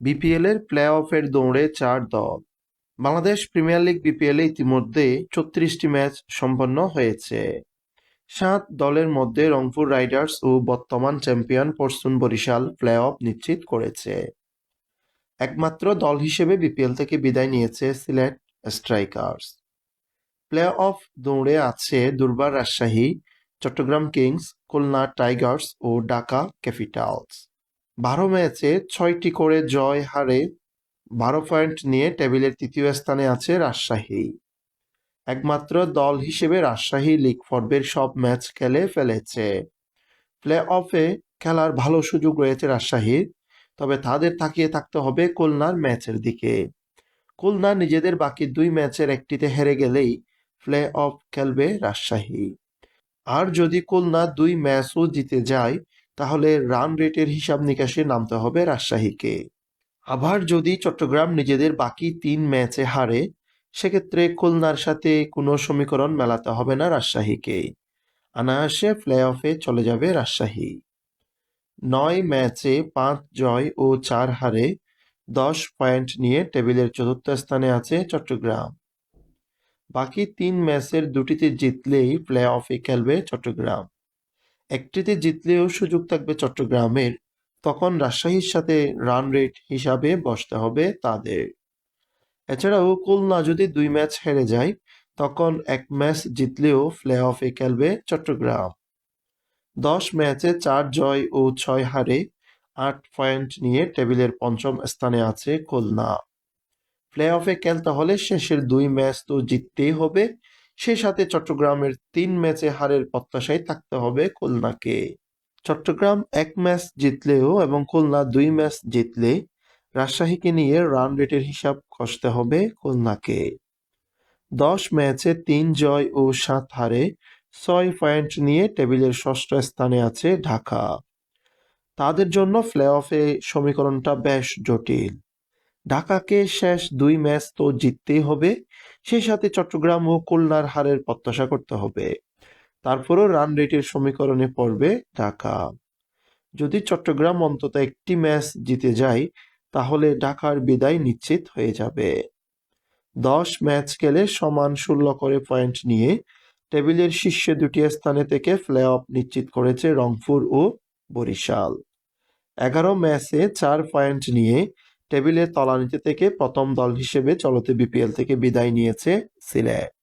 বিপিএলের প্লে অফের দৌড়ে চার দল। বাংলাদেশ প্রিমিয়ার লিগ বিপিএলে ইতিমধ্যে ছত্রিশটি ম্যাচ সম্পন্ন হয়েছে। সাত দলের মধ্যে রংপুর রাইডার্স ও বর্তমান champion fortune Barishal play off নিশ্চিত করেছে। একমাত্র দল হিসেবে বিপিএল থেকে বিদায় নিয়েছে সিলেট স্ট্রাইকার্স প্লে অফ দৌড়ে আছে দুর্বার রাজশাহী, চট্টগ্রাম কিংস খুলনা টাইগার্স ও ঢাকা ক্যাপিটালস বারো ম্যাচে ছয়টি করে জয় হারে বারো পয়েন্ট নিয়ে টেবিলের তৃতীয় স্থানে আছে রাজশাহী। একমাত্র দল হিসেবে রাজশাহী লিগ পর্বের সব ম্যাচ খেলে ফেলেছে। প্লে অফে খেলার ভালো সুযোগ রয়েছে রাজশাহীর, তবে তাদের তাকিয়ে থাকতে হবে খুলনার ম্যাচের দিকে। খুলনা নিজেদের বাকি দুই ম্যাচের একটিতে হেরে গেলেই প্লে অফ খেলবে রাজশাহী। আর যদি খুলনা দুই ম্যাচও জিতে যায় তাহলে রান রেটের হিসাব নিকাশে নামতে হবে রাজশাহীকে। আবার যদি চট্টগ্রাম নিজেদের বাকি তিন ম্যাচে হারে, সেক্ষেত্রে খুলনার সাথে কোনো সমীকরণ মেলাতে হবে না রাজশাহীকে। অনায়াসে প্লে অফে চলে যাবে রাজশাহী। নয় ম্যাচে পাঁচ জয় ও চার হারে দশ পয়েন্ট নিয়ে টেবিলের চতুর্থ স্থানে আছে চট্টগ্রাম। বাকি তিন ম্যাচের দুটিতে জিতলেই প্লে অফে খেলবে চট্টগ্রাম। একটিতে জিতলেও সুযোগ থাকবে চট্টগ্রামের, তখন রাজশাহীর সাথে রান রেট হিসাবে বসতে হবে তাদের। এছাড়াও খুলনা যদি দুই ম্যাচ হেরে যায়, তখন এক ম্যাচ জিতলেও প্লে অফে খেলবে চট্টগ্রাম। দশ ম্যাচে চার জয় ও ছয় হারে আট পয়েন্ট নিয়ে টেবিলের পঞ্চম স্থানে আছে খুলনা। প্লে অফে খেলতে হলে শেষের দুই ম্যাচ তো জিততেই হবে সে সাথে চট্টগ্রামের তিন ম্যাচে হারের প্রত্যাশায় থাকতে হবে খুলনাকে। চট্টগ্রাম এক ম্যাচ জিতলেও এবং খুলনা দুই ম্যাচ জিতলে রাজশাহীকে নিয়ে রান রেটের হিসাব কষতে হবে খুলনাকে। দশ ম্যাচে তিন জয় ও সাত হারে ছয় পয়েন্ট নিয়ে টেবিলের ষষ্ঠ স্থানে আছে ঢাকা। তাদের জন্য প্লে অফে সমীকরণটা বেশ জটিল। ঢাকাকে শেষ দুই ম্যাচ তো জিততেই হবে সেই সাথে চট্টগ্রাম ও খুলনার হারের প্রত্যাশা করতে হবে। তারপরও রান রেটের সমীকরণে পড়বে ঢাকা। যদি চট্টগ্রাম অন্তত একটি ম্যাচ জিতে যায়, তাহলে ঢাকার বিদায় নিশ্চিত হয়ে যাবে। দশ ম্যাচ খেলে সমান ষোলো করে পয়েন্ট নিয়ে টেবিলের শীর্ষে দুটি স্থানে থেকে প্লে অফ নিশ্চিত করেছে রংপুর ও বরিশাল। এগারো ম্যাচে চার পয়েন্ট নিয়ে টেবিলের তলানিতে থেকে প্রথম দল হিসেবে চলতে বিপিএল থেকে বিদায় নিয়েছে সিলেট।